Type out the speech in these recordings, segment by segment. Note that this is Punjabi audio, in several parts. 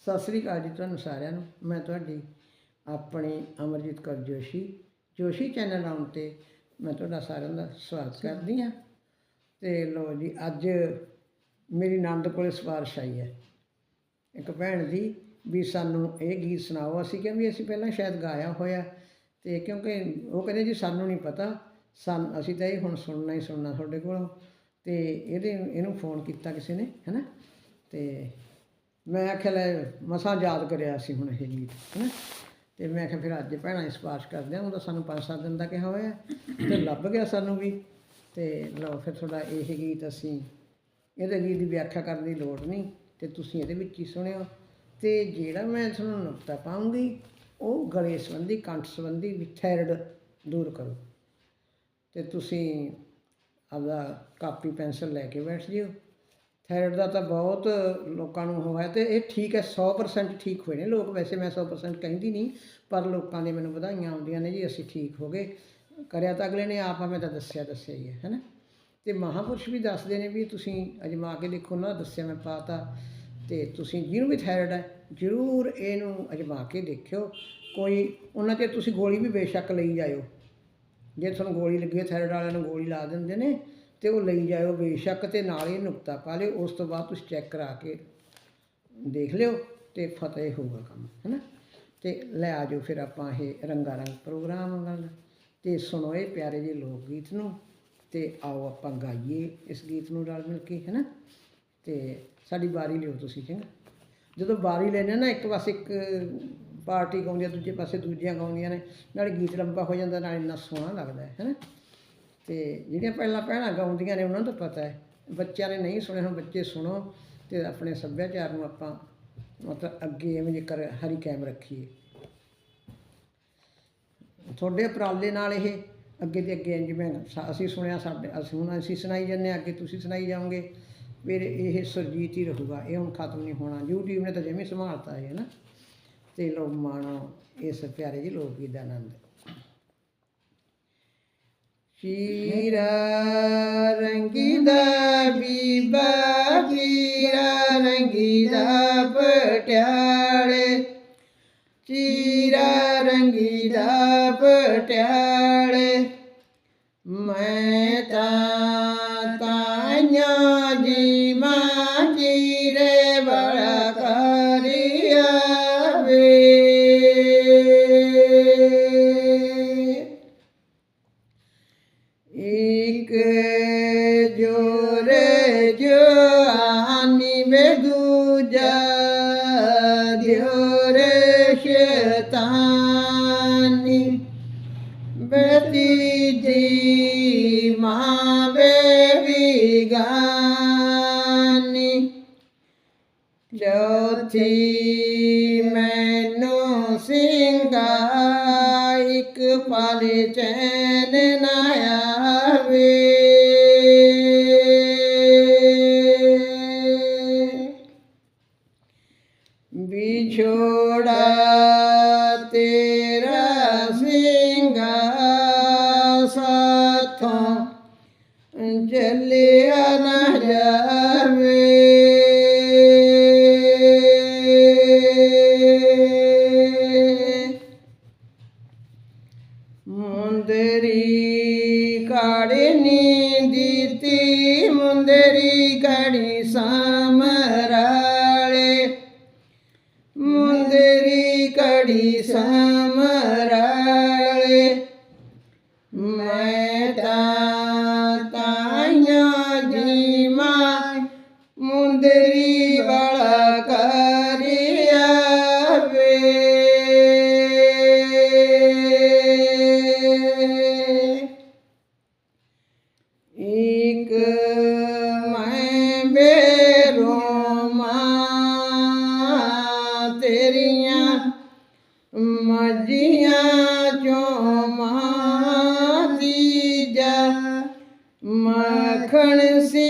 ਸਤਿ ਸ੍ਰੀ ਅਕਾਲ ਜੀ ਤੁਹਾਨੂੰ ਸਾਰਿਆਂ ਨੂੰ। ਮੈਂ ਤੁਹਾਡੀ ਆਪਣੀ ਅਮਰਜੀਤ ਕੌਰ ਜੋਸ਼ੀ ਜੋਸ਼ੀ ਚੈਨਲ ਆਉਣ ਤੇ ਮੈਂ ਤੁਹਾਡਾ ਸਾਰਿਆਂ ਦਾ ਸਵਾਗਤ ਕਰਦੀ ਹਾਂ। ਤੇ ਲੋ ਜੀ, ਅੱਜ ਮੇਰੀ ਨੰਦ ਕੋਲੇ ਸਿਫਾਰਿਸ਼ ਆਈ ਹੈ। ਇੱਕ ਭੈਣ ਦੀ ਵੀ ਸਾਨੂੰ ਇਹ ਗੀਤ ਸੁਣਾਓ। ਅਸੀਂ ਕਿਹਾ ਵੀ ਅਸੀਂ ਪਹਿਲਾਂ ਸ਼ਾਇਦ ਗਾਇਆ ਹੋਇਆ ਤੇ ਕਿਉਂਕਿ ਉਹ ਕਹਿੰਦੇ ਜੀ, ਸਾਨੂੰ ਨਹੀਂ ਪਤਾ। ਸਾਨ, ਅਸੀਂ ਤਾਂ ਇਹ ਹੁਣ ਸੁਣਨਾ ਹੀ ਸੁਣਨਾ ਤੁਹਾਡੇ ਕੋਲੋਂ। ਤੇ ਇਹਦੇ, ਇਹਨੂੰ ਫੋਨ ਕੀਤਾ ਕਿਸੇ ਨੇ, ਹੈਨਾ? ਤੇ ਮੈਂ ਆਖਿਆ ਲੈ ਮਸਾਂ ਯਾਦ ਕਰਿਆ ਸੀ ਹੁਣ ਇਹ ਗੀਤ ਹੈਨਾ ਤੇ ਮੈਂ ਆਖਿਆ ਫਿਰ ਅੱਜ ਭੈਣਾਂ ਦੀ ਸਿਫਾਰਿਸ਼ ਕਰਦੇ ਹਾਂ, ਉਹ ਤਾਂ ਸਾਨੂੰ 5-7 ਦਿਨ ਦਾ ਕਿਹਾ ਹੋਇਆ ਤੇ ਲੱਭ ਗਿਆ ਸਾਨੂੰ ਵੀ। ਤੇ ਲਓ ਫਿਰ ਤੁਹਾਡਾ ਇਹ ਗੀਤ ਅਸੀਂ, ਇਹਦੇ ਗੀਤ ਦੀ ਵਿਆਖਿਆ ਕਰਨ ਦੀ ਲੋੜ ਨਹੀਂ ਤੇ ਤੁਸੀਂ ਇਹਦੇ ਵਿੱਚ ਹੀ ਸੁਣਿਓ। ਤੇ ਜਿਹੜਾ ਮੈਂ ਤੁਹਾਨੂੰ ਨੁਕਤਾ ਪਾਉਂਗੀ, ਉਹ ਗਲੇ ਸੰਬੰਧੀ, ਕੰਠ ਸੰਬੰਧੀ ਵਿਥੈਰਡ ਦੂਰ ਕਰੋ। ਤੇ ਤੁਸੀਂ ਆਪਦਾ ਕਾਪੀ, ਪੈਨਸਲ ਲੈ ਕੇ ਬੈਠ ਜਿਓ। ਥਾਇਰਾਇਡ ਦਾ ਤਾਂ ਬਹੁਤ ਲੋਕਾਂ ਨੂੰ ਹੋਇਆ ਤੇ ਇਹ ਠੀਕ ਹੈ 100% ਠੀਕ ਹੋਏ ਨੇ ਲੋਕ, ਵੈਸੇ ਮੈਂ 100% ਕਹਿੰਦੀ ਨਹੀਂ, ਪਰ ਲੋਕਾਂ ਦੇ ਮੈਨੂੰ ਵਧਾਈਆਂ ਆਉਂਦੀਆਂ ਨੇ ਜੀ, ਅਸੀਂ ਠੀਕ ਹੋ ਗਏ। ਕਰਿਆ ਤਾਂ ਅਗਲੇ ਨੇ, ਆਪ ਮੈਂ ਤਾਂ ਦੱਸਿਆ ਦੱਸਿਆ ਹੀ ਹੈ ਹੈਨਾ ਤੇ ਮਹਾਪੁਰਸ਼ ਵੀ ਦੱਸਦੇ ਨੇ ਵੀ ਤੁਸੀਂ ਅਜਮਾ ਕੇ ਦੇਖੋ ਨਾ, ਦੱਸਿਆ ਮੈਂ ਪਾਤਾ। ਤੇ ਤੁਸੀਂ ਜਿਹਨੂੰ ਵੀ ਥਾਇਰਾਇਡ ਹੈ, ਜ਼ਰੂਰ ਇਹਨੂੰ ਅਜਮਾ ਕੇ ਦੇਖਿਓ। ਕੋਈ, ਉਹਨਾਂ ਤੇ ਤੁਸੀਂ ਗੋਲੀ ਵੀ ਬੇਸ਼ੱਕ ਲਈ ਜਾਇਓ। ਜੇ ਤੁਹਾਨੂੰ ਗੋਲੀ ਲੱਗੀ ਹੈ ਥਾਇਰਾਇਡ ਵਾਲਿਆਂ ਨੂੰ ਗੋਲੀ ਲਾ ਦਿੰਦੇ ਨੇ ਤੇ ਉਹ ਲਈ ਜਾਇਓ ਬੇਸ਼ੱਕ ਤੇ ਨਾਲ ਹੀ ਨੁਕਤਾ ਪਾ ਲਿਓ, ਉਸ ਤੋਂ ਬਾਅਦ ਤੁਸੀਂ ਚੈੱਕ ਕਰਾ ਕੇ ਦੇਖ ਲਿਓ ਤੇ ਫਤਿਹ ਹੋਊਗਾ ਕੰਮ, ਹੈਨਾ? ਤੇ ਲੈ ਆਜੋ ਫਿਰ ਆਪਾਂ ਇਹ ਰੰਗਾ ਰੰਗ ਪ੍ਰੋਗਰਾਮ ਨਾਲ ਤੇ ਸੁਣੋ ਇਹ ਪਿਆਰੇ ਜਿਹੇ ਲੋਕ ਗੀਤ ਨੂੰ ਤੇ ਆਓ ਆਪਾਂ ਗਾਈਏ ਇਸ ਗੀਤ ਨੂੰ ਰਲ ਮਿਲ ਕੇ, ਹੈਨਾ? ਤੇ ਸਾਡੀ ਵਾਰੀ ਲਿਓ ਤੁਸੀਂ, ਚੰਗਾ? ਜਦੋਂ ਵਾਰੀ ਲੈਣੇ ਨਾ, ਇੱਕ ਪਾਸੇ ਇੱਕ ਪਾਰਟੀ ਗਾਉਂਦੀ ਆ, ਦੂਜੇ ਪਾਸੇ ਦੂਜੀਆਂ ਗਾਉਂਦੀਆਂ ਨੇ, ਨਾਲੇ ਗੀਤ ਲੰਬਾ ਹੋ ਜਾਂਦਾ, ਨਾਲੇ ਇੰਨਾ ਸੋਹਣਾ ਲੱਗਦਾ ਹੈ, ਹੈਨਾ? ਤੇ ਜਿਹੜੀਆਂ ਪਹਿਲਾਂ ਭੈਣਾਂ ਗਾਉਂਦੀਆਂ ਨੇ ਉਹਨਾਂ ਨੂੰ ਤਾਂ ਪਤਾ ਹੈ। ਬੱਚਿਆਂ ਨੇ ਨਹੀਂ ਸੁਣੇ, ਹੁਣ ਬੱਚੇ ਸੁਣੋ ਤੇ ਆਪਣੇ ਸੱਭਿਆਚਾਰ ਨੂੰ ਆਪਾਂ ਮਤਲਬ ਅੱਗੇ ਐਵੇਂ ਜੇਕਰ ਹਰੀ ਕਾਇਮ ਰੱਖੀਏ। ਤੁਹਾਡੇ ਉਪਰਾਲੇ ਨਾਲ ਇਹ ਅੱਗੇ ਤੇ ਅੱਗੇ ਜਿਵੇਂ ਸਾ- ਅਸੀਂ ਸੁਣਿਆ ਸਾਡੇ, ਅਸੀਂ ਹੁਣ ਅਸੀਂ ਸੁਣਾਈ ਜਾਂਦੇ ਹਾਂ, ਅੱਗੇ ਤੁਸੀਂ ਸੁਣਾਈ ਜਾਓਗੇ। ਫਿਰ ਇਹ ਸੁਰਜੀਤ ਹੀ ਰਹੂਗਾ, ਇਹ ਹੁਣ ਖਤਮ ਨਹੀਂ ਹੋਣਾ। YouTube ਨੇ ਤਾਂ ਜਿਵੇਂ ਸੰਭਾਲਤਾ ਹੈ ਨਾ। ਤੇ ਲੋਕ ਮਾਣੋ, ਇਸ ਪਿਆਰੇ ਜੀ ਲੋਕ ਗੀਤ ਦਾ ਆਨੰਦ। ਸ਼ੀਰਾ ਰੰਗੀਦਾ ਬੀਬਾ ਸ਼ੀਰਾ ਰੰਗੀਦਾ ਪਟਿਆਲੇ। ਚੀਰਾ ਰੰਗੀਲਾ ਪਟਿਆਲੇ। ਮੈਂ ਤਾਂ ਇੱਕ ਜੋਰ ਜਾਨੀ ਮੇ ਦੂਜਾ ਦਿਓਰ ਸ਼ੈਤਾਨੀ। ਬਤੀ ਜੀ ਮਾਂ ਬੇਵੀ ਗਾਨੀ ਚੌਥੀ ਮੈਨੂੰ ਸਿੰਘਾ ਇੱਕ ਪਲ ਚੈਨ छोड़ा ਮੁੰਦਰੀ ਕਾੜੀ ਮੱਖਣ ਸਿੰਘਾ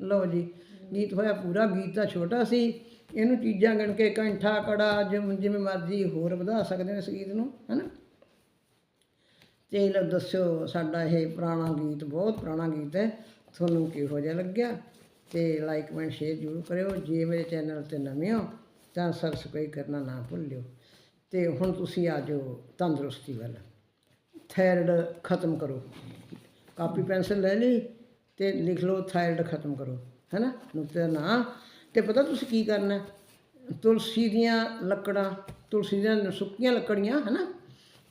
ਲਓ ਜੀ, ਗੀਤ ਹੋਇਆ ਪੂਰਾ, ਗੀਤ ਤਾਂ ਛੋਟਾ ਸੀ। ਇਹਨੂੰ ਚੀਜ਼ਾਂ ਗਿਣ ਕੇ ਕੰਠਾ, ਕੜਾ ਜਿਵੇਂ ਜਿਵੇਂ ਮਰਜ਼ੀ ਹੋਰ ਵਧਾ ਸਕਦੇ ਨੇ ਇਸ ਗੀਤ ਨੂੰ, ਹੈਨਾ? ਤੇ ਲੋ ਦੱਸਿਓ ਸਾਡਾ ਇਹ ਪੁਰਾਣਾ ਗੀਤ, ਬਹੁਤ ਪੁਰਾਣਾ ਗੀਤ ਹੈ। ਤੁਹਾਨੂੰ ਕਿਹੋ ਜਿਹਾ ਲੱਗਿਆ? ਤੇ ਲਾਈਕ ਕਮੈਂਟ ਸ਼ੇਅਰ ਜ਼ਰੂਰ ਕਰਿਓ। ਜੇ ਮੇਰੇ ਚੈਨਲ ਤੇ ਨਵੇਂ ਹੋ ਤਾਂ ਸਬਸਕ੍ਰਾਈਬ ਕਰਨਾ ਨਾ ਭੁੱਲਿਓ। ਤੇ ਹੁਣ ਤੁਸੀਂ ਆ ਜਾਓ ਤੰਦਰੁਸਤੀ ਵੱਲ। ਥਾਇਰਡ ਖਤਮ ਕਰੋ। ਕਾਪੀ ਪੈਨਸਲ ਲੈ ਲਈ ਤੇ ਲਿਖ ਲਓ ਥਾਇਰਡ ਖਤਮ ਕਰੋ, ਹੈਨਾ? ਨੁਕਤੇ ਦਾ ਨਾਂ। ਤੇ ਪਤਾ ਤੁਸੀਂ ਕੀ ਕਰਨਾ? ਤੁਲਸੀ ਦੀਆਂ ਲੱਕੜਾਂ, ਤੁਲਸੀ ਦੀਆਂ ਸੁੱਕੀਆਂ ਲੱਕੜੀਆਂ, ਹੈਨਾ?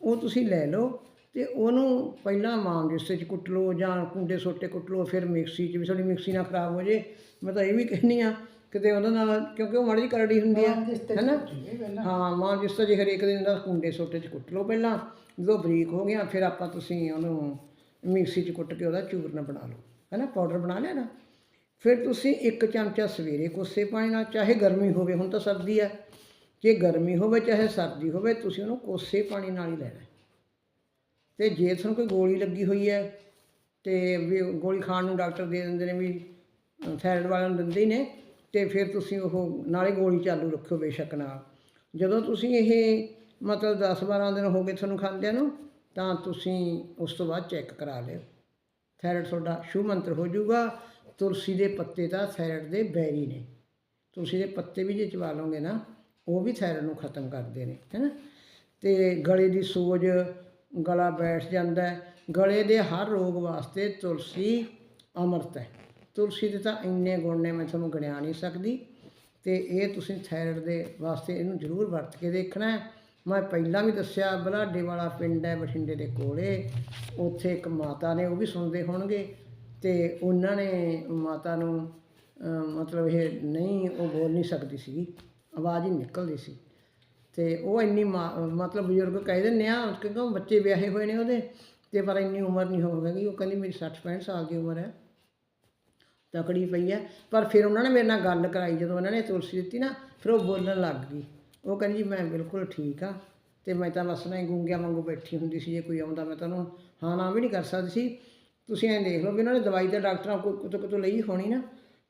ਉਹ ਤੁਸੀਂ ਲੈ ਲਓ ਤੇ ਉਹਨੂੰ ਪਹਿਲਾਂ ਮਾਂ ਜਿਸ ਵਿੱਚ ਕੁੱਟ ਲਓ ਜਾਂ ਕੁੰਡੇ ਸੋਟੇ ਕੁੱਟ ਲਓ, ਫਿਰ ਮਿਕਸੀ 'ਚ ਵੀ ਤੁਹਾਡੀ ਮਿਕਸੀ ਨਾ ਖਰਾਬ ਹੋ ਜੇ। ਮੈਂ ਤਾਂ ਇਹ ਵੀ ਕਹਿੰਦੀ ਆ ਕਿਤੇ ਉਹਦੇ ਨਾਲ ਕਿਉਂਕਿ ਉਹ ਮਾੜੀ ਜਿਹੀ ਕਰੜੀ ਹੁੰਦੀ ਆ ਹੈਨਾ? ਹਾਂ ਮਾਂ ਜਿਸ ਤਰ੍ਹਾਂ ਜੇ ਹਰੇਕ ਦਿਨ ਦਾ ਕੁੰਡੇ ਸੋਟੇ 'ਚ ਕੁੱਟ ਲਓ ਪਹਿਲਾਂ। ਜਦੋਂ ਬਰੀਕ ਹੋ ਗਿਆ ਫਿਰ ਆਪਾਂ ਤੁਸੀਂ ਉਹਨੂੰ ਮਿਕਸੀ 'ਚ ਕੁੱਟ ਕੇ ਉਹਦਾ ਚੂਰਨ ਬਣਾ ਲਓ ਹੈਨਾ? ਪਾਊਡਰ ਬਣਾ ਲਿਆ ਨਾ। ਫਿਰ ਤੁਸੀਂ ਇੱਕ ਚਮਚਾ ਸਵੇਰੇ ਕੋਸੇ ਪਾਣੀ ਨਾਲ ਚਾਹੇ ਗਰਮੀ ਹੋਵੇ ਹੁਣ ਤਾਂ ਸਰਦੀ ਹੈ ਜੇ ਗਰਮੀ ਹੋਵੇ ਚਾਹੇ ਸਰਦੀ ਹੋਵੇ ਤੁਸੀਂ ਉਹਨੂੰ ਕੋਸੇ ਪਾਣੀ ਨਾਲ ਹੀ ਲੈਣਾ ਹੈ। ਤੇ ਜੇ ਤੁਹਾਨੂੰ ਕੋਈ ਗੋਲੀ ਲੱਗੀ ਹੋਈ ਹੈ ਤੇ ਵੀ ਗੋਲੀ ਖਾਣ ਨੂੰ ਡਾਕਟਰ ਦੇ ਦਿੰਦੇ ਨੇ ਵੀ ਥਾਇਰਾਇਡ ਵਾਲਿਆਂ ਨੂੰ ਦਿੰਦੇ ਹੀ ਨੇ ਤੇ ਫਿਰ ਤੁਸੀਂ ਉਹ ਨਾਲੇ ਗੋਲੀ ਚਾਲੂ ਰੱਖਿਓ ਬੇਸ਼ੱਕ ਨਾਲ। ਜਦੋਂ ਤੁਸੀਂ ਇਹ ਮਤਲਬ 10 12 ਦਿਨ ਹੋ ਗਏ ਤੁਹਾਨੂੰ ਖਾਂਦਿਆਂ ਨੂੰ, ਤਾਂ ਤੁਸੀਂ ਉਸ ਤੋਂ ਬਾਅਦ ਚੈੱਕ ਕਰਾ ਲਿਓ। ਥਾਇਰਾਇਡ ਤੁਹਾਡਾ ਸ਼ੁਭ ਮੰਤਰ ਹੋ ਜਾਊਗਾ। ਤੁਲਸੀ ਦੇ ਪੱਤੇ ਤਾਂ ਥਾਇਰਾਇਡ ਦੇ ਬੈਰੀ ਨੇ। ਤੁਲਸੀ ਦੇ ਪੱਤੇ ਵੀ ਜੇ ਚਵਾ ਲਓਗੇ ਨਾ, ਉਹ ਵੀ ਥਾਇਰਾਇਡ ਨੂੰ ਖਤਮ ਕਰਦੇ ਨੇ ਹੈਨਾ ਤੇ ਗਲੇ ਦੀ ਸੋਜ, ਗਲਾ ਬੈਠ ਜਾਂਦਾ ਗਲੇ ਦੇ ਹਰ ਰੋਗ ਵਾਸਤੇ ਤੁਲਸੀ ਅੰਮ੍ਰਿਤ ਹੈ। ਤੁਲਸੀ ਦੇ ਤਾਂ ਇੰਨੇ ਗੁਣ ਨੇ, ਮੈਂ ਤੁਹਾਨੂੰ ਗਿਣਿਆ ਨਹੀਂ ਸਕਦੀ। ਤੇ ਇਹ ਤੁਸੀਂ ਥਾਇਰਡ ਦੇ ਵਾਸਤੇ ਇਹਨੂੰ ਜ਼ਰੂਰ ਵਰਤ ਕੇ ਦੇਖਣਾ ਹੈ। ਮੈਂ ਪਹਿਲਾਂ ਵੀ ਦੱਸਿਆ, ਬਲਾਡੇ ਵਾਲਾ ਪਿੰਡ ਹੈ ਬਠਿੰਡੇ ਦੇ ਕੋਲੇ। ਉੱਥੇ ਇੱਕ ਮਾਤਾ ਨੇ, ਉਹ ਵੀ ਸੁਣਦੇ ਹੋਣਗੇ। ਤੇ ਉਹਨਾਂ ਨੇ ਮਾਤਾ ਨੂੰ ਮਤਲਬ ਇਹ ਨਹੀਂ, ਉਹ ਬੋਲ ਨਹੀਂ ਸਕਦੀ ਸੀਗੀ। ਆਵਾਜ਼ ਹੀ ਨਿਕਲਦੀ ਸੀ। ਤੇ ਉਹ ਇੰਨੀ ਮਾ- ਮਤਲਬ ਬਜ਼ੁਰਗ ਕਹਿ ਦਿੰਦੇ ਆ, ਕਿਉਂਕਿ ਬੱਚੇ ਵਿਆਹੇ ਹੋਏ ਨੇ ਉਹਦੇ। ਤੇ ਪਰ ਇੰਨੀ ਉਮਰ ਨਹੀਂ ਹੋਵੇਗੀ। ਉਹ ਕਹਿੰਦੀ ਮੇਰੀ 60 65 ਸਾਲ ਦੀ ਉਮਰ ਹੈ। ਤਕੜੀ ਪਈ ਹੈ ਪਰ ਫਿਰ ਉਹਨਾਂ ਨੇ ਮੇਰੇ ਨਾਲ ਗੱਲ ਕਰਾਈ। ਜਦੋਂ ਉਹਨਾਂ ਨੇ ਤੁਲਸੀ ਦਿੱਤੀ ਨਾ, ਫਿਰ ਉਹ ਬੋਲਣ ਲੱਗ ਗਈ। ਉਹ ਕਹਿੰਦੀ ਜੀ, ਮੈਂ ਬਿਲਕੁਲ ਠੀਕ ਆ ਤੇ ਮੈਂ ਤਾਂ ਬਸ ਨਾ ਹੀ ਗੂੰਗਿਆਂ ਵਾਂਗੂ ਬੈਠੀ ਹੁੰਦੀ ਸੀ। ਜੇ ਕੋਈ ਆਉਂਦਾ, ਮੈਂ ਤਾਂ ਉਹਨੂੰ ਹਾਂ ਨਾ ਵੀ ਨਹੀਂ ਕਰ ਸਕਦੀ ਸੀ। ਤੁਸੀਂ ਐਂ ਦੇਖ ਲਓ ਵੀ ਉਹਨਾਂ ਨੇ ਦਵਾਈ ਤਾਂ ਡਾਕਟਰਾਂ ਕੋਲ ਕਿਤੋਂ ਕਿਤੋਂ ਲਈ ਹੋਣੀ ਨਾ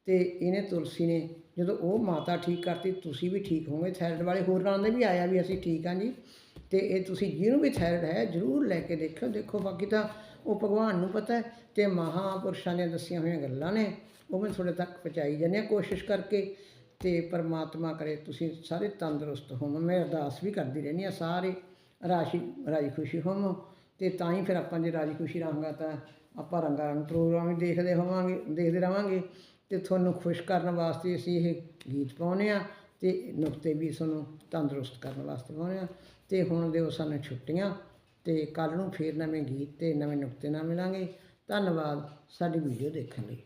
ਤੇ ਇਹਨੇ ਤੁਲਸੀ ਨੇ ਜਦੋਂ ਉਹ ਮਾਤਾ ਠੀਕ ਕਰਤੀ, ਤੁਸੀਂ ਵੀ ਠੀਕ ਹੋਵੋਗੇ। ਥਾਇਰਾਇਡ ਵਾਲੇ ਹੋਰ ਨਾਲ ਦੇ ਵੀ ਆਇਆ ਵੀ ਅਸੀਂ ਠੀਕ ਹਾਂ ਜੀ। ਤੇ ਇਹ ਤੁਸੀਂ ਜਿਹਨੂੰ ਵੀ ਥਾਇਰਾਇਡ ਹੈ, ਜ਼ਰੂਰ ਲੈ ਕੇ ਦੇਖਿਓ। ਦੇਖੋ, ਬਾਕੀ ਤਾਂ ਉਹ ਭਗਵਾਨ ਨੂੰ ਪਤਾ ਹੈ ਤੇ ਮਹਾਪੁਰਸ਼ਾਂ ਦੀਆਂ ਦੱਸੀਆਂ ਹੋਈਆਂ ਗੱਲਾਂ ਨੇ, ਉਹ ਮੈਂ ਤੁਹਾਡੇ ਤੱਕ ਪਹੁੰਚਾਈ ਜਾਂਦੇ ਹਾਂ ਕੋਸ਼ਿਸ਼ ਕਰਕੇ ਤੇ ਪਰਮਾਤਮਾ ਕਰੇ ਤੁਸੀਂ ਸਾਰੇ ਤੰਦਰੁਸਤ ਹੋਵੋ। ਮੈਂ ਅਰਦਾਸ ਵੀ ਕਰਦੀ ਰਹਿੰਦੀ ਹਾਂ, ਸਾਰੇ ਰਾਸ਼ੀ ਰਾਜੀ ਖੁਸ਼ੀ ਹੋਵੋ ਤੇ ਤਾਂ ਹੀ ਫਿਰ ਆਪਾਂ ਜੇ ਰਾਜੀ ਖੁਸ਼ੀ ਰਹਾਂਗਾ ਤਾਂ ਆਪਾਂ ਰੰਗਾ ਰੰਗ ਪ੍ਰੋਗਰਾਮ ਵੀ ਦੇਖਦੇ ਹੋਵਾਂਗੇ, ਦੇਖਦੇ ਰਵਾਂਗੇ ਤੇ ਤੁਹਾਨੂੰ ਖੁਸ਼ ਕਰਨ ਵਾਸਤੇ ਅਸੀਂ ਇਹ ਗੀਤ ਪਾਉਂਦੇ ਆ ਤੇ ਨੁਕਤੇ ਵੀ ਤੁਹਾਨੂੰ ਤੰਦਰੁਸਤ ਕਰਨ ਵਾਸਤੇ ਪਾਉਂਦੇ ਆ ਤੇ ਹੁਣ ਦਿਓ ਸਾਨੂੰ ਛੁੱਟੀਆਂ। ਤੇ ਕੱਲ ਨੂੰ ਫੇਰ ਨਵੇਂ ਗੀਤ ਤੇ ਨਵੇਂ ਨੁਕਤੇ ਨਾਲ ਮਿਲਾਂਗੇ। ਧੰਨਵਾਦ। ਸਾਡੀ ਵੀਡੀਓ ਦੇਖਣ ਲਈ।